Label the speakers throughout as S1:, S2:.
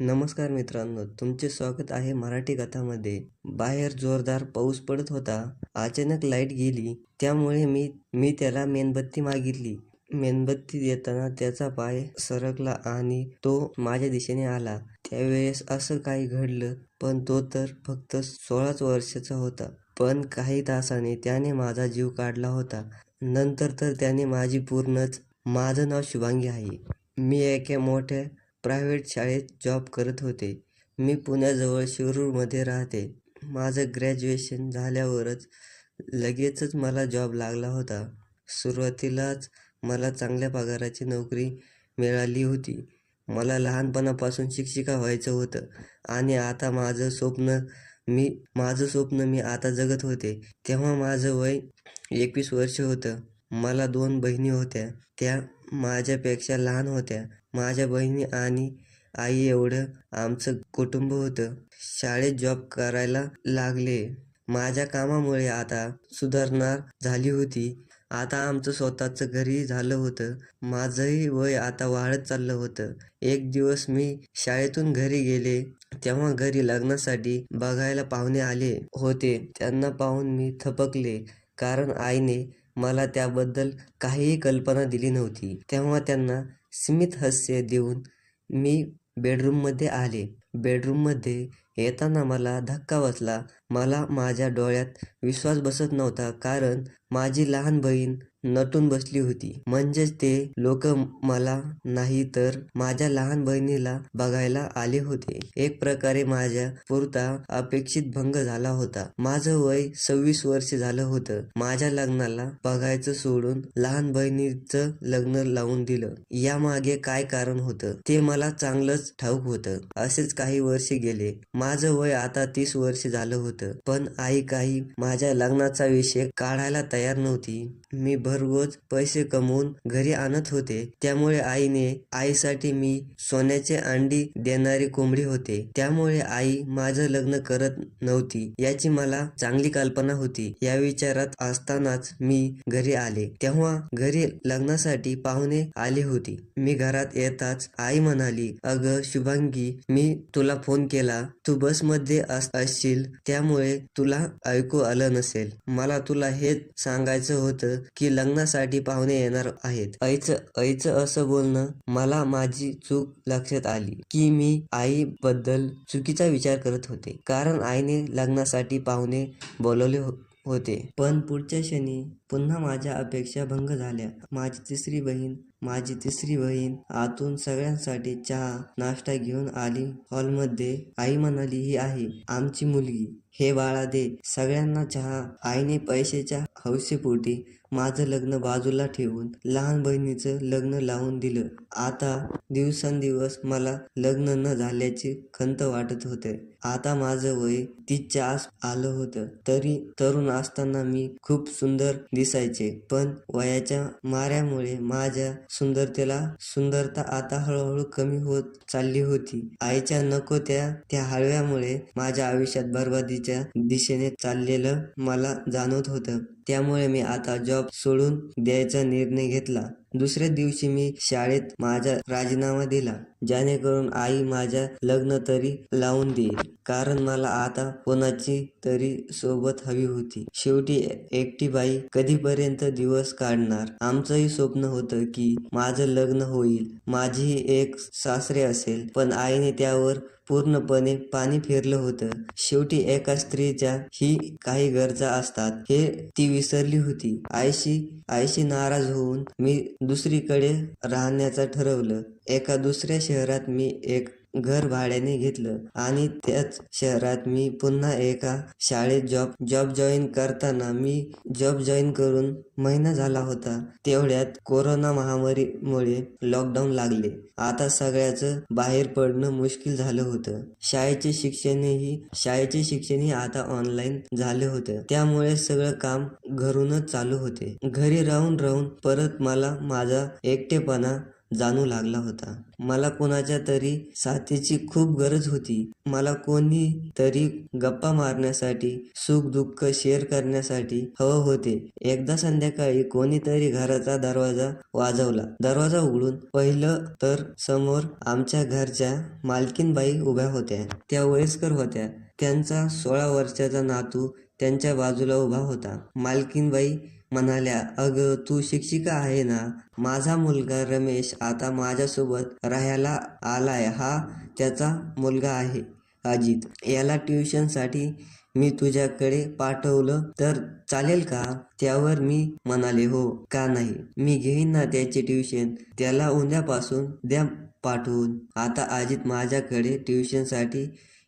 S1: नमस्कार मित्रांनो तुमचे स्वागत आहे मराठी कथामध्ये. बाहेर जोरदार पाऊस पडत होता. अचानक लाइट गेली. त्यामुळे मी मी त्याला मेणबत्ती मागितली. मेणबत्ती देताना त्याचा पाय सरकला आणि तो माझ्या दिशेने आला. त्यावेळेस असं काही घडलं पण तो तर फक्त सोळाच वर्षाचा होता. पण काही तासाने त्याने माझा जीव काढला होता. नंतर तर त्याने माझी पूर्णच माझं नाव शुभांगी आहे. मी एका मोठ्या प्रायव्हेट शाळेत जॉब करत होते. मी पुण्याजवळ शिरूरमध्ये राहते. माझं ग्रॅज्युएशन झाल्यावरच लगेचच मला जॉब लागला होता. सुरुवातीलाच मला चांगल्या पगाराची नोकरी मिळाली होती. मला लहानपणापासून शिक्षिका व्हायचं होतं आणि आता माझं स्वप्न मी माझं स्वप्न मी आता जगत होते. तेव्हा माझं वय एकवीस वर्ष होतं. मला दोन बहिणी होत्या. त्या माझ्यापेक्षा लहान होत्या. माझ्या बहिणी आणि आई एवढं आमचं कुटुंब होतं. शाळेत जॉब करायला लागले. माझ्या कामामुळे आता सुधारणा झाली होती. आता आमचं स्वतःचं घरी झालं होतं. माझंही वय आता वाढत चाललं होतं. एक दिवस मी शाळेतून घरी गेले. तेव्हा घरी लग्नासाठी बघायला पाहुणे आले होते. त्यांना पाहून मी थपकले. कारण आईने मला त्याबद्दल काहीही कल्पना दिली नव्हती. तेव्हा त्यांना स्मित हास्य देऊन मी बेडरूममध्ये आले. बेडरूममध्ये येताना मला धक्का बसला. मला माझ्या डोळ्यात विश्वास बसत नव्हता कारण माझी लहान बहीण नटून बसली होती. म्हणजेच ते लोक मला नाही तर माझ्या लहान बहिणीला बघायला आले होते. एक प्रकारे माझ्या पुरता अपेक्षित भंग झाला होता. माझं वय सव्वीस वर्ष झालं होतं. माझ्या लग्नाला बघायचं सोडून लहान बहिणीचं लग्न लावून दिलं. यामागे काय कारण होतं? ते मला चांगलंच ठाऊक होतं. असेच काही वर्ष गेले. माझं वय आता तीस वर्ष झालं होतं. पण आई काही माझ्या लग्नाचा विषय काढायला तयार नव्हती. मी भररोज पैसे कमवून घरी आणत होते. त्यामुळे आईने आईसाठी मी सोन्याचे अंडी देणारी कोंबडी होते. त्यामुळे आई माझं लग्न करत नव्हती याची मला चांगली कल्पना होती. या विचारात असतानाच मी घरी आले. तेव्हा घरी लग्नासाठी पाहुणे आली होती. मी घरात येताच आई म्हणाली अग शुभांगी मी तुला फोन केला. तू बसमध्ये असशील. त्यामुळे तुला ऐकू आलं नसेल. मला तुला हेच सांगायचं होतं की लग्नासाठी पाहुणे येणार आहेत. ऐच ऐच असं बोलणं मला माझी चूक लक्षात आली की मी आई बद्दल चुकीचा विचार करत होते. कारण आईने लग्नासाठी पाहुणे बोलवले हो होते. पण पुढच्या क्षणी पुन्हा माझ्या अपेक्षा भंग झाल्या. माझी तिसरी बहीण माझी तिसरी बहीण आतून सगळ्यांसाठी चहा नाश्ता घेऊन आली. हॉलमध्ये आई म्हणाली ही आहे आमची मुलगी. हे बाळा दे. सगळ्यांना चहा. आईने पैशाच्या हौसेपोटी माझं लग्न बाजूला ठेवून लहान बहिणीचं लग्न लावून दिलं. आता दिवसेंदिवस मला लग्न न झाल्याची खंत वाटत होते. आता माझं वय तिच्या आस आलं होतं. तरी तरुण असताना मी खूप सुंदर दिसायचे. पण वयाच्या माऱ्यामुळे माझ्या सुंदरतेला सुंदरता आता हळूहळू कमी होत चालली होती. आईच्या नको त्या त्या हळव्यामुळे माझ्या आयुष्यात बरबादीच्या दिशेने चाललेलं मला जाणवत होतं. त्यामुळे मी आता जॉब सोडून द्यायचा निर्णय घेतला. दुसऱ्या दिवशी मी शाळेत माझा राजीनामा दिला जेणेकरून आई माझ्या लग्न तरी लावून देईल. कारण मला आता कोणाची तरी सोबत हवी होती. शेवटी एकटी बाई कधीपर्यंत दिवस काढणार? आमचंही स्वप्न होतं की माझं लग्न होईल. माझी एक सासरे असेल पण आईने त्यावर पूर्णपणे पाणी फिरलं होतं. शेवटी एका स्त्रीच्या ही काही गरजा असतात. हे ती विसरली होती. आईशी आईशी नाराज होऊन मी दुसरीकडे राहण्याचं ठरवलं. एका दुसऱ्या शहरात मी एक घर भाड्याने घेतलं. आणि त्याच शहरात मी पुन्हा एका शाळेत जॉब जॉब जॉईन करताना मी जॉब जॉईन करून महिना झाला होता. तेवढ्यात कोरोना महामारीमुळे लॉकडाऊन लागले. आता सगळ्याच बाहेर पडणं मुश्किल झालं होतं. शाळेचे शिक्षणही शाळेचे शिक्षणही आता ऑनलाईन झाले होते. त्यामुळे सगळं काम घरूनच चालू होते. घरी राहून राहून परत मला माझा एकटेपणा जाणू लागला होता. मला कोणाच्या तरी साथीची खूप गरज होती. मला कोणी तरी गप्पा मारण्यासाठी सुख दुःख शेअर करण्यासाठी हवं होते. एकदा संध्याकाळी कोणीतरी घराचा दरवाजा वाजवला. दरवाजा उघडून पहिलं तर समोर आमच्या घरच्या मालकीनबाई उभ्या होत्या. त्या वयस्कर होत्या. त्यांचा सोळा वर्षाचा नातू त्यांच्या बाजूला उभा होता. मालकीनबाई म्हणाल्या अगं तू शिक्षिका आहे ना? माझा मुलगा रमेश आता माझ्यासोबत राहायला आलाय. हा त्याचा मुलगा आहे अजित. याला ट्युशनसाठी मी तुझ्याकडे पाठवलं तर चालेल का? त्यावर मी म्हणाले हो का नाही? मी घेईन ना त्याचे ट्युशन. त्याला उद्यापासून द्या पाठवून. आता अजित माझ्याकडे ट्युशनसाठी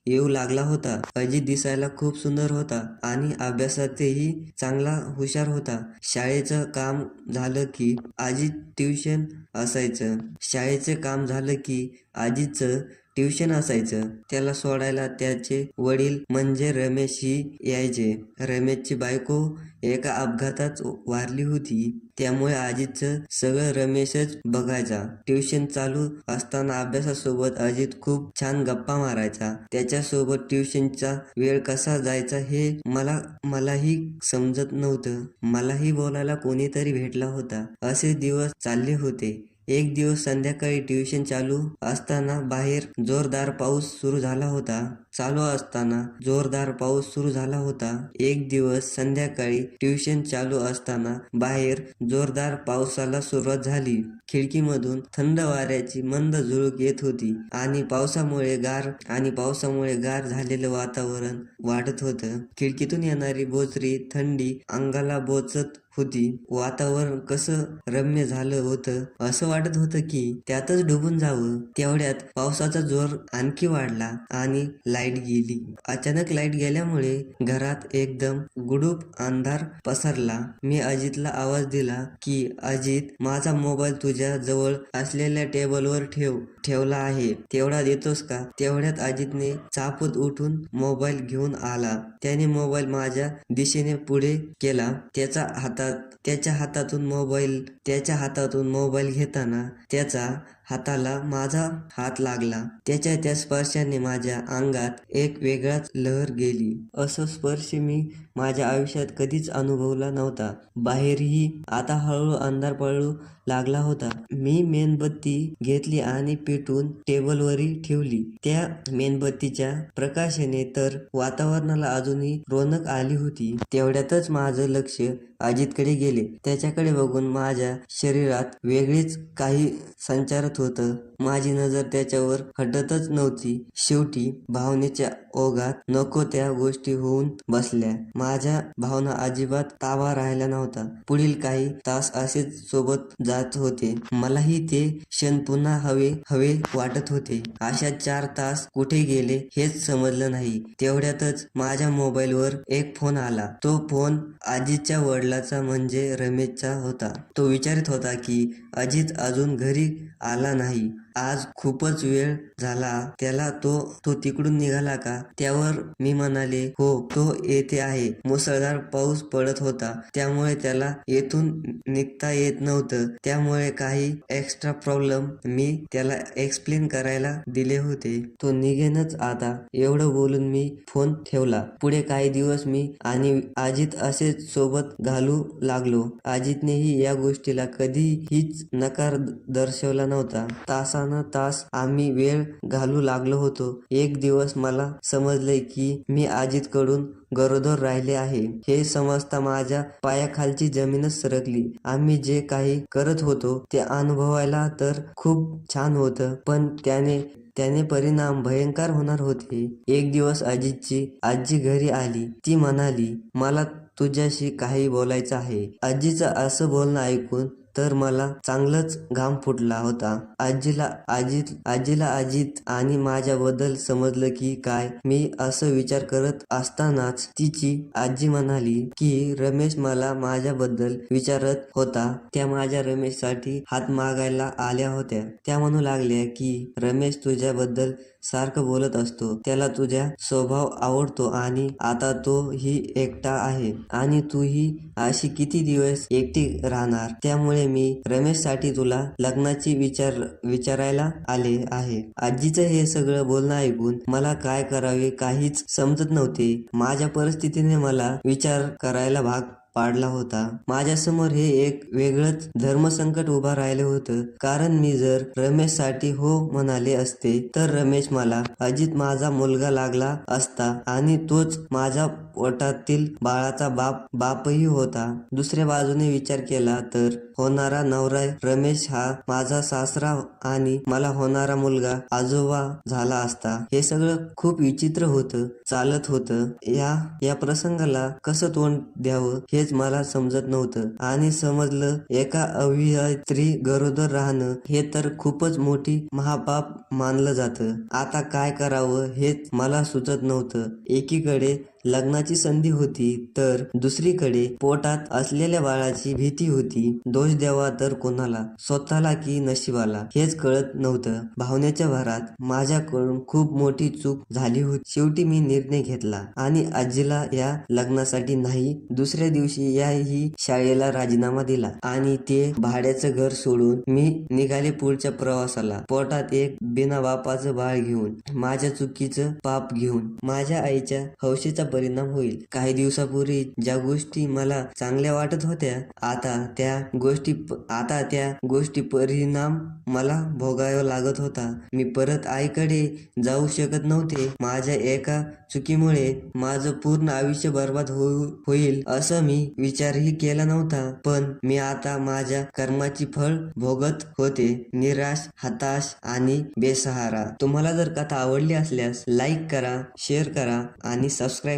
S1: येऊ लागला होता. अजित दिसायला खूप सुंदर होता आणि अभ्यासातही चांगला हुशार होता. शाळेचं काम झालं की अजित ट्युशन असायचं. शाळेचं काम झालं की अजितचं ट्युशन असायचं. त्याला सोडायला त्याचे वडील म्हणजे रमेश ही यायचे. रमेशची बायको एका अपघातात वारली होती. त्यामुळे अजितचं सगळं रमेशच बघायचा. ट्युशन चालू असताना अभ्यासासोबत अजित खूप छान गप्पा मारायचा. त्याच्यासोबत ट्युशनचा वेळ कसा जायचा हे मला मलाही समजत नव्हतं. मलाही बोलायला कोणीतरी भेटला होता. असे दिवस चालले होते. एक दिवस संध्याकाळी ट्युशन चालू असताना बाहेर जोरदार पाऊस सुरू झाला होता. चालू असताना जोरदार पाऊस सुरू झाला होता. एक दिवस संध्याकाळी ट्युशन चालू असताना बाहेर जोरदार पावसाला सुरुवात झाली. खिडकीमधून थंड वाऱ्याची मंद झुळूक येत होती आणि पावसामुळे गार आणि पावसामुळे गार झालेलं वातावरण वाढत होतं. खिडकीतून येणारी बोचरी थंडी अंगाला बोचत होती. वातावरण कसं रम्य झालं होतं असं वाटत होतं की त्यातच डुबून जावं. तेवढ्यात पावसाचा जोर आणखी वाढला आणि लाइट गेली. अचानक लाइट गेल्यामुळे घरात एकदम गुडूप अंधार पसरला. मी अजितला आवाज दिला की अजित माझा मोबाईल तुझ्या जवळ असलेल्या टेबलवर ठेव ठेवला आहे. तेवढा देतोस का? तेवढ्यात अजितने चापूत उठून मोबाईल घेऊन आला. त्याने मोबाईल माझ्या दिशेने पुढे केला. त्याचा हातात त्याच्या हातातून मोबाईल त्याच्या हातातून मोबाईल घेताना त्याचा हाताला माझा हात लागला. त्याच्या त्या स्पर्शाने माझ्या अंगात एक वेगळाच लहर गेली. असं स्पर्श मी माझ्या आयुष्यात कधीच अनुभवला नव्हता. बाहेरही आता हळूहळू अंधार पळू लागला होता. मी मेणबत्ती घेतली आणि पेटून टेबलवरही ठेवली. त्या मेणबत्तीच्या प्रकाशाने तर वातावरणाला अजूनही रोनक आली होती. तेवढ्यातच माझं लक्ष अजितकडे गेले. त्याच्याकडे बघून माझ्या शरीरात वेगळीच काही संचारत होतं. माझी नजर त्याच्यावर हटतच नव्हती. शेवटी भावनेच्या ओघात नको त्या गोष्टी होऊन बसल्या. माझ्या भावना अजिबात ताबा राहिला नव्हता. पुढील काही तास असेच सोबत जात होते. मलाही ते क्षण पुन्हा हवे हवे वाटत होते. अशा चार तास कुठे गेले हेच समजलं नाही. तेवढ्यातच माझ्या मोबाईलवर एक फोन आला. तो फोन अजितच्या वडिलाचा म्हणजे रमेशचा होता. तो विचारित होता की अजित अजून घरी आला नाही आज खूपच वेळ झाला. त्याला तो तो तिकडून निघाला का? त्यावर मी म्हणाले हो तो येथे आहे. मुसळधार पाऊस पडत होता. त्यामुळे त्याला येथून निघता येत नव्हतं. त्यामुळे काही एक्स्ट्रा प्रॉब्लेम मी त्याला एक्सप्लेन करायला दिले होते. तो निघेनच आता. एवढं बोलून मी फोन ठेवला. पुढे काही दिवस मी आणि अजित असेच सोबत घालू लागलो. अजितनेही या गोष्टीला कधीहीच नकार दर्शवला नव्हता. तासा तास आम्ही वेळ घालू लागलो होतो. एक दिवस मला समजले की मी आजीतकडून गरोदर राहिले आहे. हे समजता माझ्या पायाखालची जमीनच सरकली. आम्ही जे काही करत होतो ते अनुभवायला तर खूप छान होतं पण त्याने त्याने परिणाम भयंकर होणार होते. एक दिवस आजीची आजी घरी आली. ती म्हणाली मला तुझ्याशी काही बोलायचं आहे. आजीचं असं बोलणं ऐकून तर मला चांगलंच घाम फुटला होता. आजीला आजी आजीला आजीत आणि माझ्याबद्दल समजलं की काय? मी असं विचार करत असतानाच तिची आजी म्हणाली की रमेश मला माझ्याबद्दल विचारत होता. त्या माझ्या रमेशसाठी हात मागायला आल्या होत्या. त्या म्हणू लागल्या की रमेश तुझ्याबद्दल सारखं बोलत असतो. त्याला तुझ्या स्वभाव आवडतो आणि आता तो ही एकटा आहे आणि तू ही अशी किती दिवस एकटी राहणार? त्यामुळे मी रमेशसाठी तुला लग्नाची विचार विचारायला आले आहे. आजीचं हे सगळं बोलणं ऐकून मला काय करावे काहीच समजत नव्हते. माझ्या परिस्थितीने मला विचार करायला भाग पाडला होता. माझ्यासमोर हे एक वेगळंच धर्मसंकट उभा राहिलं होतं. कारण मी जर रमेशसाठी हो म्हणाले असते तर रमेश मला अजित माझा मुलगा लागला असता आणि तोच माझ्या पोटातील बाळाचा बाप बापही होता. दुसऱ्या बाजूने विचार केला तर होणारा नवरा रमेश हा माझा सासरा आणि मला होणारा मुलगा आजोबा झाला असता. हे सगळं खूप विचित्र होतं चालत होतं. या या प्रसंगाला कसं तोंड द्यावं हेच मला समजत नव्हतं. आणि समजलं एका अभियत्री गरोदर राहणं हे तर खूपच मोठी महापाप मानलं जातं. आता काय करावं हेच मला सुचत नव्हतं. एकीकडे लग्नाची संधी होती तर दुसरीकडे पोटात असलेल्या बाळाची भीती होती. दोष द्यावा तर कोणाला? स्वतःला की नशिबाला? हेच कळत नव्हतं. भावनेच्या भरात माझ्याकडून खूप मोठी चूक झाली होती. शेवटी मी निर्णय घेतला. आणि आजीला या लग्नासाठी नाही दुसऱ्या दिवशी याही शाळेला राजीनामा दिला. आणि ते भाड्याचं घर सोडून मी निघाले पुढच्या प्रवासाला. पोटात एक बिना बापाचं बाळ घेऊन माझ्या चुकीचं पाप घेऊन माझ्या आईच्या हौशीचा परिणाम होईल. काही दिवसापूर्वी ज्या गोष्टी मला चांगल्या वाटत होत्या आता त्या गोष्टी आता त्या गोष्टी परिणाम मला भोगावा लागत होता. मी परत आईकडे जाऊ शकत नव्हते. माझ्या एका चुकीमुळे माझं पूर्ण आयुष्य बर्बाद हो, होईल असं मी विचारही केला नव्हता. पण मी आता माझ्या कर्माची फळ भोगत होते. निराश हताश आणि बेसहारा. तुम्हाला जर कथा आवडली असल्यास लाईक करा शेअर करा आणि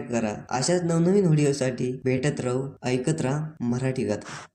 S1: सबस्क्राईब करा. अशाच नवनवीन व्हिडिओसाठी भेटत राहू. ऐकत राहा मराठी कथा